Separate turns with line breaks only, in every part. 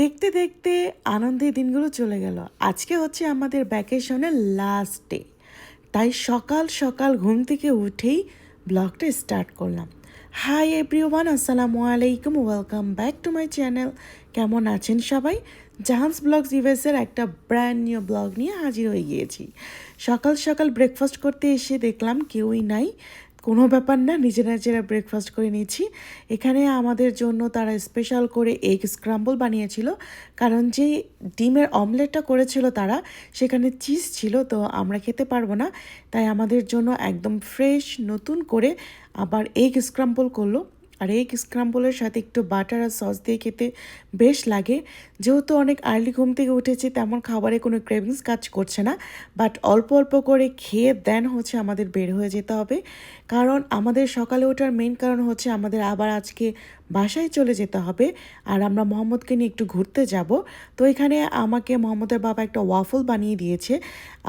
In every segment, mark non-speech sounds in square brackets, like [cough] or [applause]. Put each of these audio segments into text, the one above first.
দেখতে দেখতে আনন্দের দিনগুলো চলে গেল। আজকে হচ্ছে আমাদের ভ্যাকেশনের লাস্ট ডে তাই সকাল সকাল ঘুম থেকে উঠেই ব্লগটা স্টার্ট করলাম। হাই এভরিওয়ান আসসালামু আলাইকুম welcome back to my channel কেমন আছেন সবাই? জাহান্স ব্লগস ইউএসের একটা ব্র্যান্ড নিউ ব্লগ নিয়ে হাজির হয়ে গিয়েছি। সকাল সকাল ব্রেকফাস্ট করতে এসে দেখলাম কেউই নাই। কোনো ব্যাপার না, নিজেরা নিজেরা ব্রেকফাস্ট করে নিয়েছি। এখানে আমাদের জন্য তারা স্পেশাল করে এগ স্ক্রাম্বল বানিয়েছিল, কারণ যে ডিমের অমলেটটা করেছিল তারা, সেখানে চিজ ছিল, তো আমরা খেতে পারব না। তাই আমাদের জন্য একদম ফ্রেশ নতুন করে আবার এগ স্ক্রাম্বল করল। আর এই স্ক্রাম্বলের সাথে একটু বাটার আর সস দিয়ে খেতে বেশ লাগে। যেহেতু অনেক আর্লি ঘুম থেকে উঠেছি, তেমন খাবারে কোনো ক্রেভিংস কাজ করছে না। বাট অল্প অল্প করে খেয়ে দেন হচ্ছে আমাদের বের হয়ে যেতে হবে। কারণ আমাদের সকালে ওঠার মেন কারণ হচ্ছে আমাদের আবার আজকে বাসায় চলে যেতে হবে। আর আমরা মোহাম্মদকে নিয়ে একটু ঘুরতে যাব। তো এখানে আমাকে মোহাম্মদের বাবা একটা ওয়াফল বানিয়ে দিয়েছে।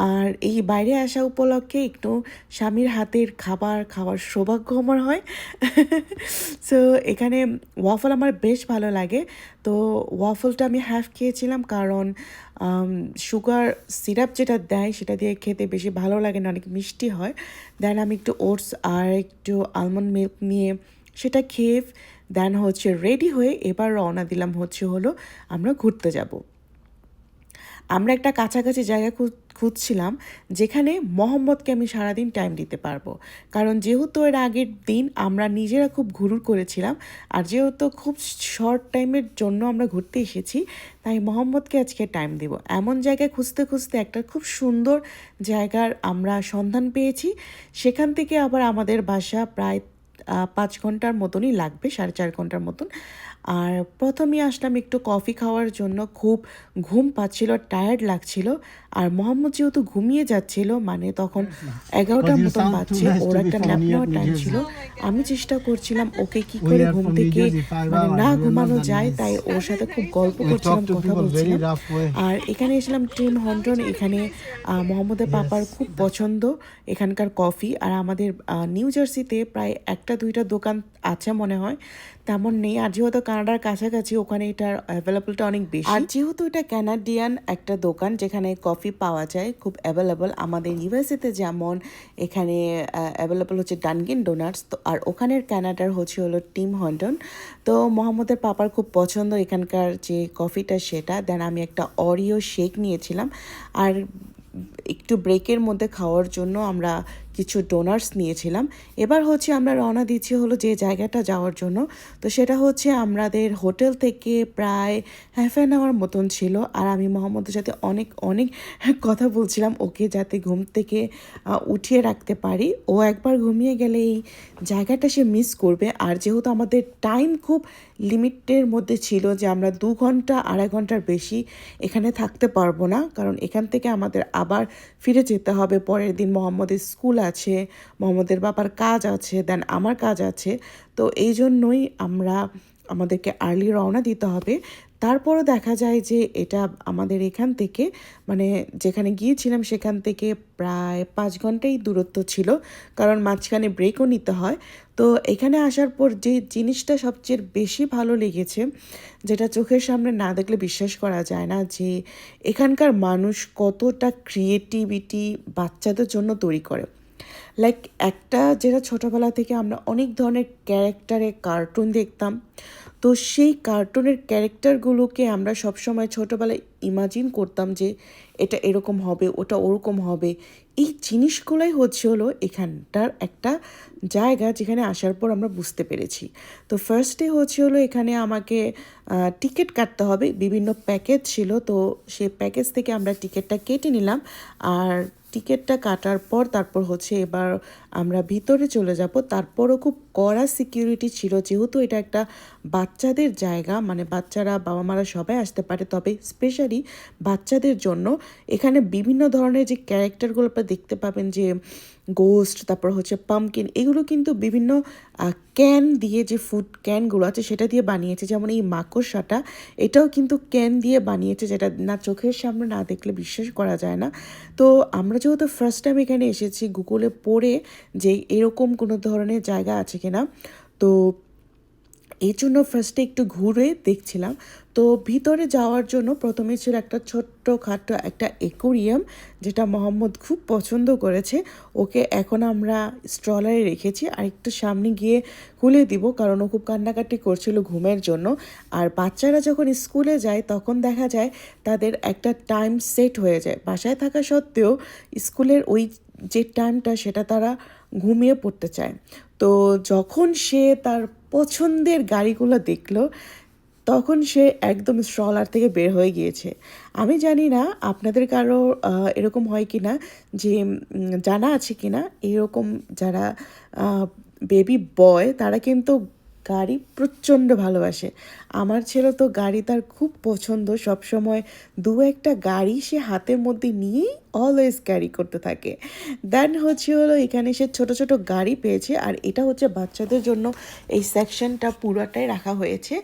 আর এই বাইরে আসা উপলক্ষে একটু স্বামীর হাতের খাবার খাওয়ার সৌভাগ্য আমার হয়। [laughs] সো এখানে ওয়াফল আমার বেশ ভালো লাগে। তো ওয়াফলটা আমি হাফ খেয়েছিলাম কারণ সুগার সিরাপ যেটা দেয় সেটা দিয়ে খেতে বেশি ভালো লাগে না, অনেক মিষ্টি হয়। দেন আমি একটু ওটস আর একটু আলমন্ড মিল্ক নিয়ে সেটা খেয়ে দেন হচ্ছে রেডি হয়ে এবার রওনা দিলাম হচ্ছে হলো আমরা ঘুরতে যাব। আমরা একটা কাছাকাছি জায়গা খুঁজছিলাম যেখানে মোহাম্মদকে আমি সারাদিন টাইম দিতে পারব। কারণ যেহেতু এর আগের দিন আমরা নিজেরা খুব ঘুরুর করেছিলাম, আর যেহেতু খুব শর্ট টাইমের জন্য আমরা ঘুরতে এসেছি, তাই মোহাম্মদকে আজকে টাইম দিব। এমন জায়গায় খুঁজতে খুঁজতে একটা খুব সুন্দর জায়গার আমরা সন্ধান পেয়েছি। সেখান থেকে আবার আমাদের বাসা প্রায় পাঁচ ঘণ্টার মতনই লাগবে সাড়ে চার ঘণ্টার মতন। আর প্রথমেই আসলাম একটু কফি খাওয়ার জন্য। খুব ঘুম পাচ্ছিল টায়ার্ড লাগছিল। আর মোহাম্মদ যেহেতু ঘুমিয়ে যাচ্ছিল মানে তখন এগারোটার মতন বাজছে ওর একটা ন্যাপ নেওয়ার টাইম ছিল। আমি চেষ্টা করছিলাম ওকে কি করে ঘুম থেকে মানে না ঘুমানো যায়? তাই ওর সাথে খুব গল্প করছিলাম কথা বলছিলাম। আর এখানে এসেছিলাম টিম হন্ডন এখানে মোহাম্মদের পাপার খুব পছন্দ এখানকার কফি। আর আমাদের নিউ জার্সিতে প্রায় একটা দুইটা দোকান আছে মনে হয় তেমন নেই। আর যেহেতু কানাডার কাছাকাছি ওখানে এটার অ্যাভেলেবলটা অনেক বেশি। আর যেহেতু এটা ক্যানাডিয়ান একটা দোকান, যেখানে কফি পাওয়া যায়, খুব অ্যাভেলেবল আমাদের ইউএসএতে যেমন এখানে অ্যাভেলেবল হচ্ছে ডানগিন ডোনাটস তো আর ওখানের ক্যানাডার হচ্ছে হলো টিম হন্টন তো মোহাম্মদের পাপার খুব পছন্দ এখানকার যে কফিটা সেটা। দেন আমি একটা অরিও শেক নিয়েছিলাম। আর একটু ব্রেকের মধ্যে খাওয়ার জন্য আমরা কিছু ডোনার্স নিয়েছিলাম। এবার হচ্ছে আমরা রওনা দিচ্ছি হলো যে জায়গাটা যাওয়ার জন্য। তো সেটা হচ্ছে আমাদের হোটেল থেকে প্রায় হাফ অ্যান আওয়ার মতন ছিল। আর আমি মোহাম্মদের সাথে অনেক অনেক কথা বলছিলাম। ওকে যাতে ঘুম থেকে উঠিয়ে রাখতে পারি। ও একবার ঘুমিয়ে গেলে এই জায়গাটা সে মিস করবে। আর যেহেতু আমাদের টাইম খুব লিমিটের মধ্যে ছিল যে আমরা দু ঘণ্টা, আড়াই ঘণ্টার বেশি এখানে থাকতে পারব না। কারণ এখান থেকে আমাদের আবার ফিরে যেতে হবে, পরের দিন মোহাম্মদের স্কুল আছে, মোহাম্মদের বাবার কাজ আছে, দেন আমার কাজ আছে। তো এই জন্যই আমরা আমাদেরকে আর্লি রওনা দিতে হবে। তারপরও দেখা যায় যে এটা আমাদের এখান থেকে মানে যেখানে গিয়েছিলাম সেখান থেকে প্রায় পাঁচ ঘন্টাই দূরত্ব ছিল, কারণ মাঝখানে ব্রেকও নিতে হয়। তো এখানে আসার পর যে জিনিসটা সবচেয়ে বেশি ভালো লেগেছে, যেটা চোখের সামনে না দেখলে বিশ্বাস করা যায় না, যে এখানকার মানুষ কতটা ক্রিয়েটিভিটি বাচ্চাদের জন্য তৈরি করে। লাইক একটা, যেটা ছোটোবেলা থেকে আমরা অনেক ধরনের ক্যারেক্টারে কার্টুন দেখতাম তো সেই কার্টুনের ক্যারেক্টারগুলোকে আমরা সবসময় ছোটোবেলায় ইমাজিন করতাম যে এটা এরকম হবে, ওটা ওরকম হবে। এই জিনিসগুলোই হচ্ছে হলো এখানটার একটা জায়গা যেখানে আসার পর আমরা বুঝতে পেরেছি। তো ফার্স্টে হচ্ছে হলো এখানে আমাকে টিকিট কাটতে হবে, বিভিন্ন প্যাকেজ ছিল। তো সেই প্যাকেজ থেকে আমরা টিকিটটা কেটে নিলাম। আর টিকিটটা কাটার পর তারপর হচ্ছে এবার আমরা ভিতরে চলে যাব। তারপরও খুব কড়া সিকিউরিটি ছিল, যেহেতু এটা একটা বাচ্চাদের জায়গা মানে বাচ্চারা বাবা মারা সবাই আসতে পারে, তবে স্পেশালি বাচ্চাদের জন্য এখানে বিভিন্ন ধরনের যে ক্যারেক্টারগুলো আপনারা দেখতে পাবেন, যে গোস্ট তারপর হচ্ছে পামকিন এগুলো কিন্তু বিভিন্ন ক্যান দিয়ে যে ফুড ক্যানগুলো আছে, সেটা দিয়ে বানিয়েছে। যেমন এই মাকড়সাটা, এটাও কিন্তু ক্যান দিয়ে বানিয়েছে, যেটা না চোখের সামনে না দেখলে বিশ্বাস করা যায় না। তো আমরা যেহেতু ফার্স্ট টাইম এখানে এসেছি গুগলে পড়ে যে এরকম কোনো ধরনের জায়গা আছে কিনা। তো এই জন্য ফার্স্টে একটু ঘুরে দেখছিলাম। তো ভিতরে যাওয়ার জন্য প্রথমে ছিল একটা ছোট্ট খাটো একটা একুরিয়াম যেটা মোহাম্মদ খুব পছন্দ করেছে। ওকে এখন আমরা স্ট্রলারে রেখেছি। আর একটু সামনে গিয়ে খুলে দিব, কারণ ও খুব কান্নাকাটি করছিল ঘুমের জন্য। আর বাচ্চারা যখন স্কুলে যায়, তখন দেখা যায় তাদের একটা টাইম সেট হয়ে যায়। বাসায় থাকা সত্ত্বেও স্কুলের ওই যে টাইমটা সেটা তারা ঘুমিয়ে পড়তে চায়। তো যখন সে তার পছন্দের গাড়িগুলো দেখল, তখন সে একদম স্ট্রলার থেকে বের হয়ে গিয়েছে। আমি জানি না আপনাদের কারও এরকম হয় কি না যে জানা আছে কি না এরকম যারা বেবি বয় তারা কিন্তু গাড়ি প্রচণ্ড ভালোবাসে। আমার ছেলে তো গাড়ি তার খুব পছন্দ। সবসময় দু একটা গাড়ি সে হাতের মধ্যে নিয়েই অলওয়েজ ক্যারি করতে থাকে। দেন হচ্ছে হলো এখানে সে ছোট ছোট গাড়ি পেয়েছে আর এটা হচ্ছে বাচ্চাদের জন্য এই সেকশনটা পুরোটাই রাখা হয়েছে।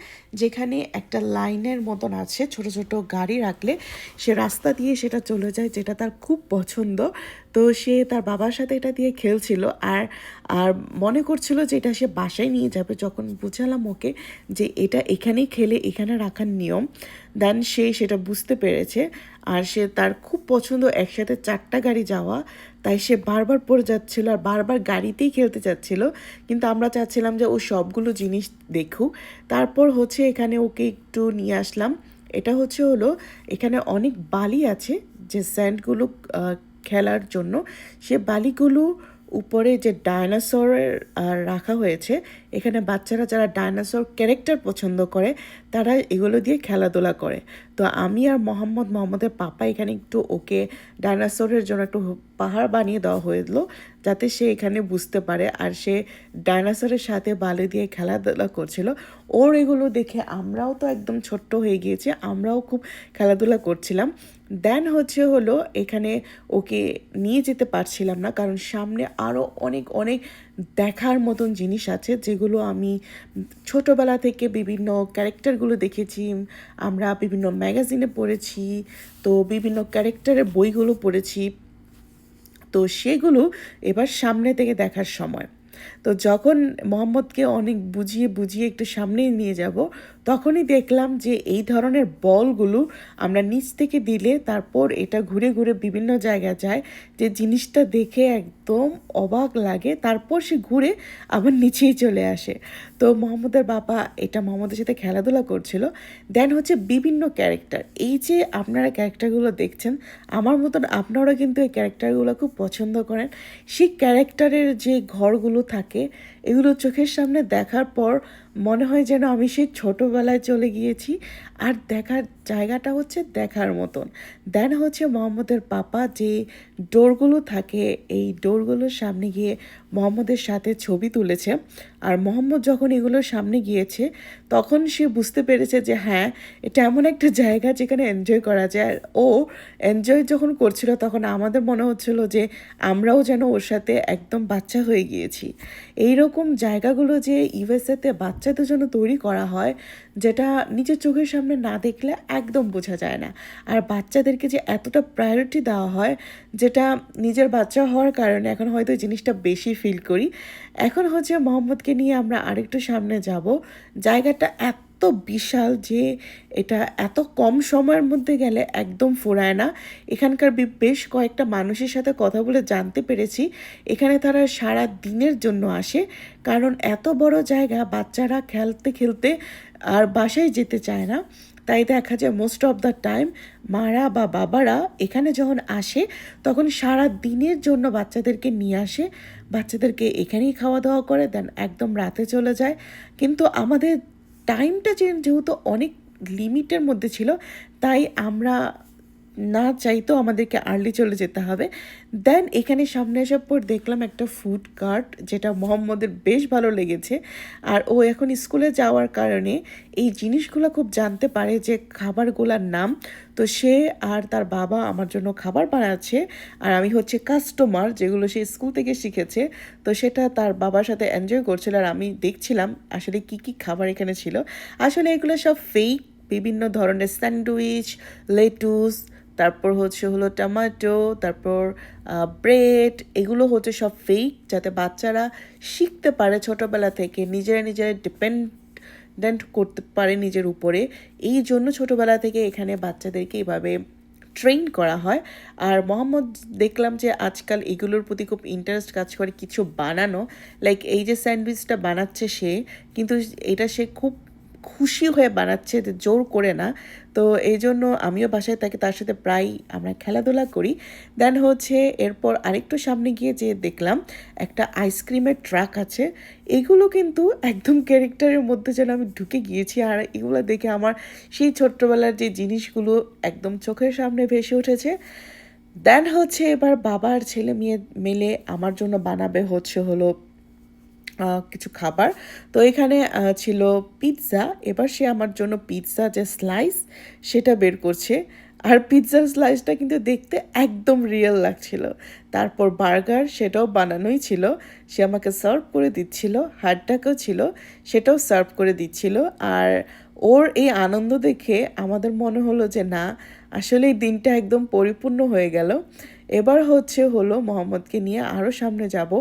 যেখানে একটা লাইনের মতন আছে ছোট ছোট গাড়ি রাখলে। সে রাস্তা দিয়ে সেটা চলে যায় যেটা তার খুব পছন্দ। তো সে তার বাবার সাথে এটা দিয়ে খেলছিল আর আর মনে করছিল যে এটা সে বাসায় নিয়ে যাবে। যখন বুঝালাম ওকে যে এটা এখানেই খেলে, এখানে রাখার নিয়ম। দেন সে সেটা বুঝতে পেরেছে। আর সে তার খুব পছন্দ একসাথে চারটা গাড়ি যাওয়া, তাই সে বারবার পড়ে যাচ্ছিল আর বারবার গাড়িতেই খেলতে চাচ্ছিল। কিন্তু আমরা চাচ্ছিলাম যে ও সবগুলো জিনিস দেখুক। তারপর হচ্ছে এখানে ওকে একটু নিয়ে আসলাম। এটা হচ্ছে হলো, এখানে অনেক বালি আছে যে স্যান্ডগুলো খেলার জন্য। সে বালিগুলো উপরে যে ডায়নাসরের রাখা হয়েছে এখানে বাচ্চারা যারা ডায়নাসর ক্যারেক্টার পছন্দ করে, তারা এগুলো দিয়ে খেলাধুলা করে। তো আমি আর মোহাম্মদ মোহাম্মদের পাপা এখানে একটু ওকে ডায়নাসরের জন্য একটু পাহাড় বানিয়ে দেওয়া হয়েছিল, যাতে সে এখানে বুঝতে পারে। আর সে ডায়নাসরের সাথে বালি দিয়ে খেলাধুলা করছিল। ওর এগুলো দেখে আমরাও তো একদম ছোট্ট হয়ে গিয়েছি, আমরাও খুব খেলাধুলা করছিলাম। দেন হচ্ছে হলো এখানে ওকে নিয়ে যেতে পারছিলাম না, কারণ সামনে আরও অনেক অনেক দেখার মতন জিনিস আছে যেগুলো আমি ছোটোবেলা থেকে বিভিন্ন ক্যারেক্টারগুলো দেখেছি, আমরা বিভিন্ন ম্যাগাজিনে পড়েছি, তো বিভিন্ন ক্যারেক্টারের বইগুলো পড়েছি। তো সেগুলো এবার সামনে থেকে দেখার সময়। তো যখন মোহাম্মদকে অনেক বুঝিয়ে বুঝিয়ে একটু সামনে নিয়ে যাব, তখনই দেখলাম যে এই ধরনের বলগুলো আমরা নিচ থেকে দিলে তারপর এটা ঘুরে ঘুরে বিভিন্ন জায়গায় যায়, যে জিনিসটা দেখে একদম অবাক লাগে, তারপর সে ঘুরে আবার নিচেই চলে আসে। তো মোহাম্মদের বাবা এটা মোহাম্মদের সাথে খেলাধুলা করছিল। দেন হচ্ছে বিভিন্ন ক্যারেক্টার এই যে আপনারা ক্যারেক্টারগুলো দেখছেন, আমার মতন আপনারা কিন্তু এই ক্যারেক্টারগুলো খুব পছন্দ করেন। সেই ক্যারেক্টারের যে ঘরগুলো থাকে এগুলো চোখের সামনে দেখার পর মনে হয় যেন আমি সেই ছোটোবেলায় চলে গিয়েছি। আর দেখার জায়গাটা হচ্ছে দেখার মতন। দেন হচ্ছে মোহাম্মদের পাপা যে ডোরগুলো থাকে, এই ডোরগুলোর সামনে গিয়ে মোহাম্মদের সাথে ছবি তুলেছে। আর মোহাম্মদ যখন এগুলোর সামনে গিয়েছে, তখন সে বুঝতে পেরেছে যে হ্যাঁ এটা এমন একটা জায়গা যেখানে এনজয় করা যায়। ও এনজয় যখন করছিল, তখন আমাদের মনে হচ্ছিল যে আমরাও যেন ওর সাথে একদম বাচ্চা হয়ে গিয়েছি। এইরকম জায়গাগুলো যে ইউএসএতে বাচ্চাদের জন্য তৈরি করা হয়, যেটা নিজের চোখের সামনে না দেখলে একদম বোঝা যায় না। আর বাচ্চাদেরকে যে এতটা প্রায়োরিটি দেওয়া হয়, যেটা নিজের বাচ্চা হওয়ার কারণে এখন হয়তো জিনিসটা বেশি ফিল করি। এখন হচ্ছে মোহাম্মদকে নিয়ে আমরা আরেকটু সামনে যাব। জায়গাটা এত বিশাল যে এটা এত কম সময়ের মধ্যে গেলে একদম ফোরায় না। এখানকার বেশ কয়েকটা মানুষের সাথে কথা বলে জানতে পেরেছি। এখানে তারা সারা দিনের জন্য আসে। কারণ এত বড় জায়গা, বাচ্চারা খেলতে খেলতে আর বাসায় যেতে চায় না। তাই দেখা যায় মোস্ট অফ দ্য টাইম মারা বা বাবারা এখানে যখন আসে, তখন সারা দিনের জন্য বাচ্চাদেরকে নিয়ে আসে। বাচ্চাদেরকে এখানেই খাওয়া দাওয়া করে দেন একদম রাতে চলে যায়। কিন্তু আমাদের টাইমটা যেহেতু অনেক লিমিটের মধ্যে ছিল তাই আমরা না চাইতেও আমাদেরকে আর্লি চলে যেতে হবে। দেন এখানে সামনে আসার পর দেখলাম একটা ফুড কার্ট যেটা মোহাম্মদের বেশ ভালো লেগেছে। আর ও এখন স্কুলে যাওয়ার কারণে এই জিনিসগুলো খুব জানতে পারে যে খাবারগুলোর নাম। তো সে আর তার বাবা আমার জন্য খাবার বানাচ্ছে। আর আমি হচ্ছে কাস্টমার যেগুলো সে স্কুল থেকে শিখেছে। তো সেটা তার বাবার সাথে এনজয় করছিল আর আমি দেখছিলাম আসলে কি কি খাবার এখানে ছিল। আসলে এগুলো সব ফেক বিভিন্ন ধরনের স্যান্ডউইচ লেটুস তারপর হচ্ছে হলো টমেটো তারপর ব্রেড এগুলো হচ্ছে সব ফেক যাতে বাচ্চারা শিখতে পারে ছোটোবেলা থেকে, নিজেরা নিজেরা ডিপেন্ড ডিপেন্ডেন্ট করতে পারে নিজের উপরে। এই জন্য ছোটোবেলা থেকে এখানে বাচ্চাদেরকে এভাবে ট্রেন করা হয়। আর মোহাম্মদ, দেখলাম যে আজকাল এগুলোর প্রতি খুব ইন্টারেস্ট কাজ করে কিছু বানানো। লাইক এই যে স্যান্ডউইচটা বানাচ্ছে সে, কিন্তু এটা সে খুব খুশি হয়ে বানাচ্ছে জোর করে না। তো এই জন্য আমিও বাসায় তাকে তার সাথে প্রায় আমরা খেলাধুলা করি। দেন হচ্ছে এরপর আরেকটু সামনে গিয়ে যে দেখলাম একটা আইসক্রিমের ট্রাক আছে। এগুলো কিন্তু একদম ক্যারেক্টারের মধ্যে যেন আমি ঢুকে গিয়েছি। আর এগুলো দেখে আমার সেই ছোট্টবেলার যে জিনিসগুলো একদম চোখের সামনে ভেসে উঠেছে। দেন হচ্ছে এবার বাবার ছেলে মেয়ে মিলে আমার জন্য বানাবে হচ্ছে হলো কিছু খাবার। তো এখানে ছিল পিৎজা এবার সে আমার জন্য পিৎজা যে স্লাইস সেটা বের করছে। আর পিৎজার স্লাইসটা কিন্তু দেখতে একদম রিয়েল লাগছিল। তারপর বার্গার সেটাও বানানোই ছিল। সে আমাকে সার্ভ করে দিচ্ছিল হার্ডটাকেও ছিল, সেটাও সার্ভ করে দিচ্ছিল। আর ওর এই আনন্দ দেখে আমাদের মনে হলো যে, না, আসলে এই দিনটা একদম পরিপূর্ণ হয়ে গেল। এবার হচ্ছে হলো মোহাম্মদকে নিয়ে আরও সামনে যাব।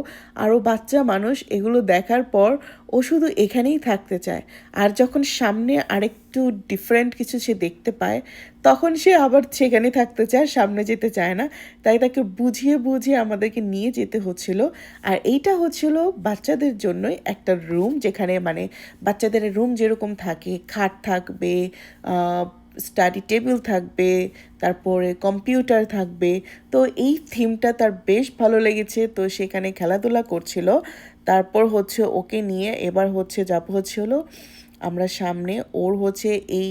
আরও বাচ্চা মানুষ এগুলো দেখার পর ও শুধু এখানেই থাকতে চায়। আর যখন সামনে আরেকটু ডিফারেন্ট কিছু সে দেখতে পায়, তখন সে আবার সেখানে থাকতে চায়, সামনে যেতে চায় না। তাই তাকে বুঝিয়ে বুঝিয়ে আমাদেরকে নিয়ে যেতে হচ্ছিল। আর এইটা হচ্ছিল বাচ্চাদের জন্যই একটা রুম যেখানে মানে বাচ্চাদের রুম যেরকম থাকে, খাট থাকবে স্টাডি টেবিল থাকবে, তারপরে কম্পিউটার থাকবে, তো এই থিমটা তার বেশ ভালো লেগেছে। তো সেখানে খেলাধুলা করছিল। তারপর হচ্ছে ওকে নিয়ে এবার হচ্ছে যাব হচ্ছে হলো আমরা সামনে। ওর হচ্ছে এই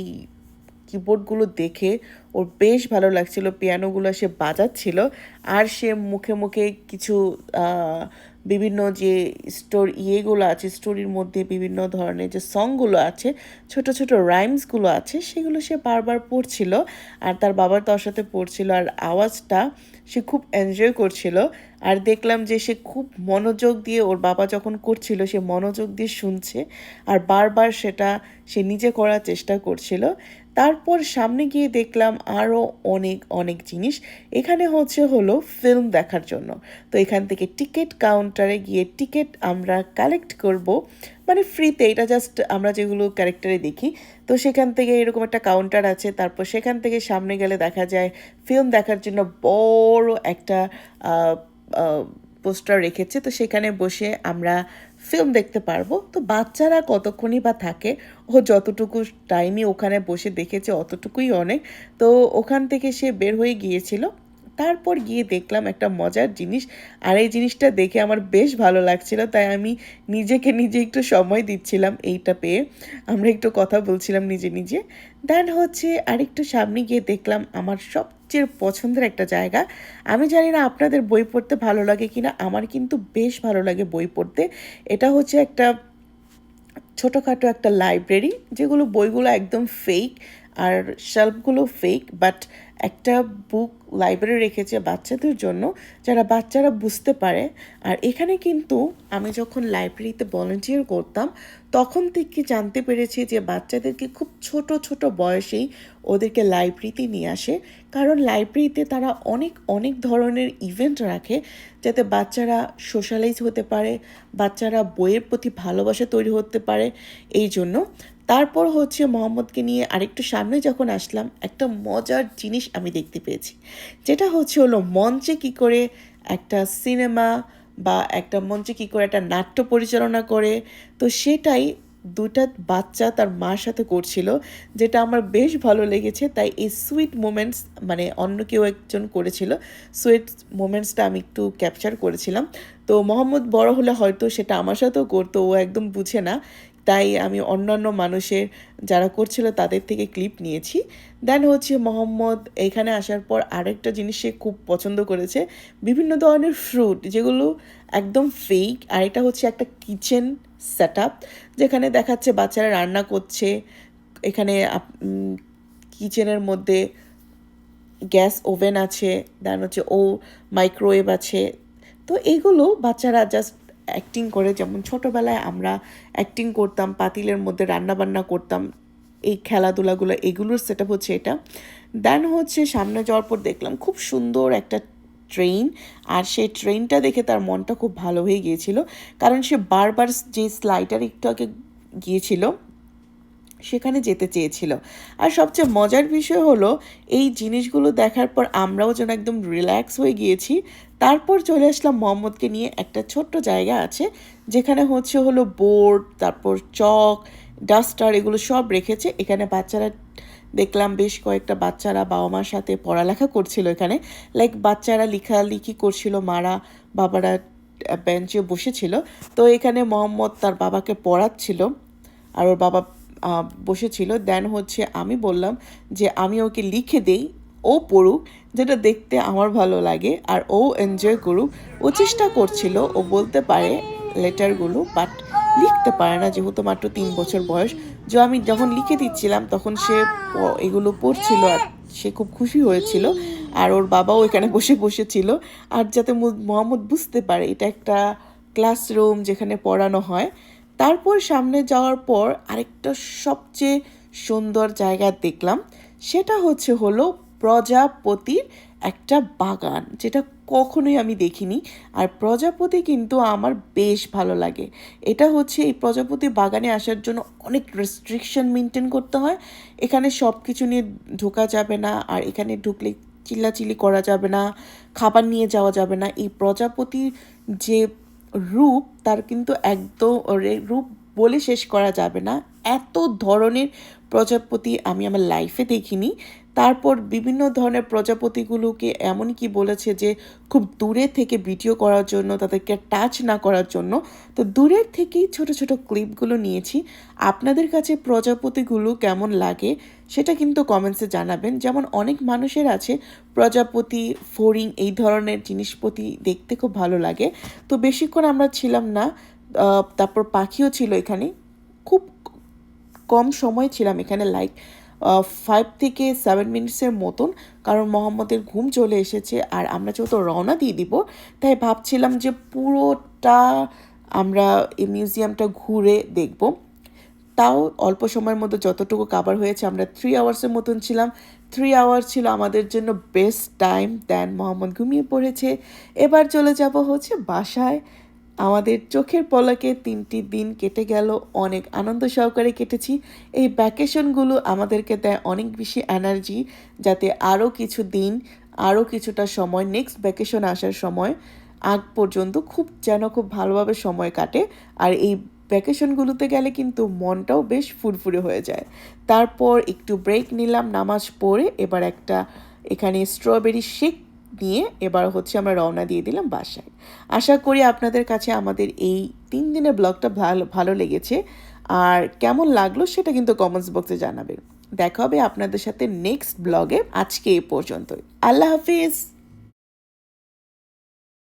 কিবোর্ডগুলো দেখে ওর বেশ ভালো লাগছিল। পিয়ানোগুলো সে বাজাচ্ছিল। আর সে মুখে মুখে কিছু বিভিন্ন যে স্টোর ইয়েগুলো আছে স্টোরির মধ্যে বিভিন্ন ধরনের যে সংগুলো আছে, ছোট ছোট রাইমসগুলো আছে, সেগুলো সে বারবার পড়ছিল আর তার বাবার তার সাথে পড়ছিল আর আওয়াজটা সে খুব এনজয় করছিল আর দেখলাম যে সে খুব মনোযোগ দিয়ে ওর বাবা যখন করছিল, সে মনোযোগ দিয়ে শুনছে আর বারবার সেটা সে নিজে করার চেষ্টা করছিল। তারপর সামনে গিয়ে দেখলাম আরও অনেক অনেক জিনিস। এখানে হচ্ছে হলো ফিল্ম দেখার জন্য। তো এখান থেকে টিকিট কাউন্টারে গিয়ে টিকিট আমরা কালেক্ট করব। মানে ফ্রিতে এটা জাস্ট আমরা যেগুলো ক্যারেক্টারে দেখি। তো সেখান থেকে এরকম একটা কাউন্টার আছে। তারপর সেখান থেকে সামনে গেলে দেখা যায় ফিল্ম দেখার জন্য বড় একটা পোস্টার রেখেছে। তো সেখানে বসে আমরা ফিল্ম দেখতে পারব। তো বাচ্চারা কতক্ষণই বা থাকে, ও যতটুকু টাইমই ওখানে বসে দেখেছে, অতটুকুই অনেক। তো ওখান থেকে সে বের হয়ে গিয়েছিল। তারপর গিয়ে দেখলাম একটা মজার জিনিস। আর এই জিনিসটা দেখে আমার বেশ ভালো লাগছিল। তাই আমি নিজেকে নিজে একটু সময় দিচ্ছিলাম এইটা পেয়ে। আমরা একটু কথা বলছিলাম নিজে নিজে। দেন হচ্ছে আরেকটু সামনে গিয়ে দেখলাম আমার সবচেয়ে পছন্দের একটা জায়গা। আমি জানি না আপনাদের বই পড়তে ভালো লাগে কিনা, আমার কিন্তু বেশ ভালো লাগে বই পড়তে। এটা হচ্ছে একটা ছোটোখাটো একটা লাইব্রেরি যেগুলো বইগুলো একদম ফেক আর শেলফগুলো ফেক বাট একটা বুক লাইব্রেরি রেখেছে বাচ্চাদের জন্য, যারা বাচ্চারা বুঝতে পারে। আর এখানে কিন্তু আমি যখন লাইব্রেরিতে ভলেন্টিয়ার করতাম তখন থেকে জানতে পেরেছি যে বাচ্চাদেরকে খুব ছোট ছোট বয়সেই ওদেরকে লাইব্রেরিতে নিয়ে আসে। কারণ লাইব্রেরিতে তারা অনেক অনেক ধরনের ইভেন্ট রাখে যাতে বাচ্চারা সোশ্যালাইজ হতে পারে, বাচ্চারা বইয়ের প্রতি ভালোবাসা তৈরি হতে পারে এই জন্য। তারপর হচ্ছে মোহাম্মদকে নিয়ে আরেকটু সামনে যখন আসলাম, একটা মজার জিনিস আমি দেখতে পেয়েছি। যেটা হচ্ছে হলো মঞ্চে কি করে একটা সিনেমা বা একটা মঞ্চে কী করে একটা নাট্য পরিচালনা করে, তো সেটাই দুটা বাচ্চা তার মার সাথে করছিল, যেটা আমার বেশ ভালো লেগেছে। তাই এই সুইট মোমেন্টস মানে অন্য কেউ একজন করেছিল সুইট মোমেন্টসটা আমি একটু ক্যাপচার করেছিলাম। তো মোহাম্মদ বড় হলে হয়তো সেটা আমার সাথেও করতো, ও একদম বুঝে না। তাই আমি অন্যান্য মানুষের যারা করছিল তাদের থেকে ক্লিপ নিয়েছি। দেন হচ্ছে মোহাম্মদ, এখানে আসার পর আরেকটা জিনিস সে খুব পছন্দ করেছে। বিভিন্ন ধরনের ফ্রুট যেগুলো একদম ফেক আর এটা হচ্ছে একটা কিচেন সেট যেখানে দেখাচ্ছে বাচ্চারা রান্না করছে। এখানে কিচেনের মধ্যে গ্যাস ওভেন আছে দেন হচ্ছে ও মাইক্রোওয়েভ আছে। তো এগুলো বাচ্চারা জাস্ট অ্যাক্টিং করে, যেমন ছোটোবেলায় আমরা অ্যাক্টিং করতাম, পাতিলের মধ্যে রান্না বান্না করতাম, এই খেলাধুলাগুলো, এগুলোর সেট আপ হচ্ছে এটা। দেন হচ্ছে সামনে যাওয়ার পর দেখলাম খুব সুন্দর একটা ট্রেন আর সেই ট্রেনটা দেখে তার মনটা খুব ভালো হয়ে গিয়েছিল। কারণ সে বারবার যে স্লাইটার একটু আগে গিয়েছিল সেখানে যেতে চেয়েছিল। আর সবচেয়ে মজার বিষয় হলো, এই জিনিসগুলো দেখার পর আমরাও যেন একদম রিল্যাক্স হয়ে গিয়েছি। তারপর চলে আসলাম মোহাম্মদকে নিয়ে একটা ছোট্ট জায়গা আছে, যেখানে হচ্ছে হলো বোর্ড তারপর চক ডাস্টার এগুলো সব রেখেছে। এখানে বাচ্চারা, দেখলাম বেশ কয়েকটা বাচ্চারা বাবা মার সাথে পড়ালেখা করছিল এখানে। লাইক বাচ্চারা লেখালেখি করছিল, মারা বাবারা বেঞ্চে বসেছিল। তো এখানে মোহাম্মদ তার বাবাকে পড়াচ্ছিল। আর ওর বাবা বসেছিল। দেন হচ্ছে আমি বললাম যে, আমি ওকে লিখে দেই। ও পড়ুক, যেটা দেখতে আমার ভালো লাগে। আর ও এনজয় করুক। ও চেষ্টা করছিল, ও বলতে পারে লেটারগুলো বাট লিখতে পারে না, যেহেতু মাত্র তিন বছর বয়স। যে আমি যখন লিখে দিচ্ছিলাম, তখন সে এগুলো পড়ছিল আর সে খুব খুশি হয়েছিল। আর ওর বাবাও এখানে বসে বসেছিল। আর যাতে মোহাম্মদ বুঝতে পারে, এটা একটা ক্লাসরুম যেখানে পড়ানো হয়। তারপর সামনে যাওয়ার পর আরেকটা সবচেয়ে সুন্দর জায়গা দেখলাম, সেটা হচ্ছে হলো প্রজাপতির একটা বাগান, যেটা কখনোই আমি দেখিনি। আর প্রজাপতি কিন্তু আমার বেশ ভালো লাগে। এটা হচ্ছে এই প্রজাপতি বাগানে আসার জন্য অনেক রেস্ট্রিকশন মেনটেন করতে হয়। এখানে সব কিছু নিয়ে ঢোকা যাবে না, আর এখানে ঢুকলে চিল্লাচিল্লি করা যাবে না, খাবার নিয়ে যাওয়া যাবে না। এই প্রজাপতির যে রূপ তার কিন্তু একদম রূপ বলে শেষ করা যাবে না। এত ধরনের প্রজাপতি আমি আমার লাইফে দেখিনি। তারপর বিভিন্ন ধরনের প্রজাপতিগুলোকে এমন কি বলেছে যে, খুব দূরে থেকে ভিডিও করার জন্য, তাদেরকে টাচ না করার জন্য। তো দূরের থেকেই ছোট ছোট ক্লিপগুলো নিয়েছি। আপনাদের কাছে প্রজাপতিগুলো কেমন লাগে? সেটা কিন্তু কমেন্টসে জানাবেন। যেমন অনেক মানুষের আছে, প্রজাপতি, ফড়িং এই ধরনের জিনিসপতি দেখতে খুব ভালো লাগে। তো বেশিক্ষণ আমরা ছিলাম না তারপর পাখিও ছিল এখানে। খুব কম সময় ছিলাম এখানে লাইক ফাইভ থেকে সেভেন মিনিটসের মতন। কারণ মোহাম্মদের ঘুম চলে এসেছে আর আমরা যেহেতু রওনা দিয়ে দিব, তাই ভাবছিলাম যে পুরোটা আমরা এই মিউজিয়ামটা ঘুরে দেখব। তাও অল্প সময়ের মধ্যে যতটুকু কাভার হয়েছে, আমরা থ্রি আওয়ার্সের মতন ছিলাম। থ্রি আওয়ার্স ছিল আমাদের জন্য বেস্ট টাইম দেন মোহাম্মদ ঘুমিয়ে পড়েছে। এবার চলে যাব হচ্ছে বাসায়। আমাদের চোখের পলকে তিনটি দিন কেটে গেল, অনেক আনন্দ সহকারে কেটেছি। এই ভ্যাকেশনগুলো আমাদেরকে দেয় অনেক বেশি এনার্জি যাতে আরও কিছু দিন আরও কিছুটা সময় নেক্সট ভ্যাকেশন আসার সময়, আগ পর্যন্ত খুব যেন খুব ভালোভাবে সময় কাটে। আর এই ভ্যাকেশনগুলোতে গেলে কিন্তু মনটাও বেশ ফুরফুরে হয়ে যায়। তারপর একটু ব্রেক নিলাম, নামাজ পড়ে এবার একটা এখানে স্ট্রবেরি শেক নিয়ে এবার হচ্ছে আমরা রওনা দিয়ে দিলাম বাসায়। আশা করি আপনাদের কাছে আমাদের এই তিন দিনের ব্লগটা ভালো ভালো লেগেছে। আর কেমন লাগল সেটা কিন্তু কমেন্টস বক্সে জানাবেন। দেখা হবে আপনাদের সাথে নেক্সট ব্লগে। আজকে এ পর্যন্তই। আল্লাহ হাফিজ!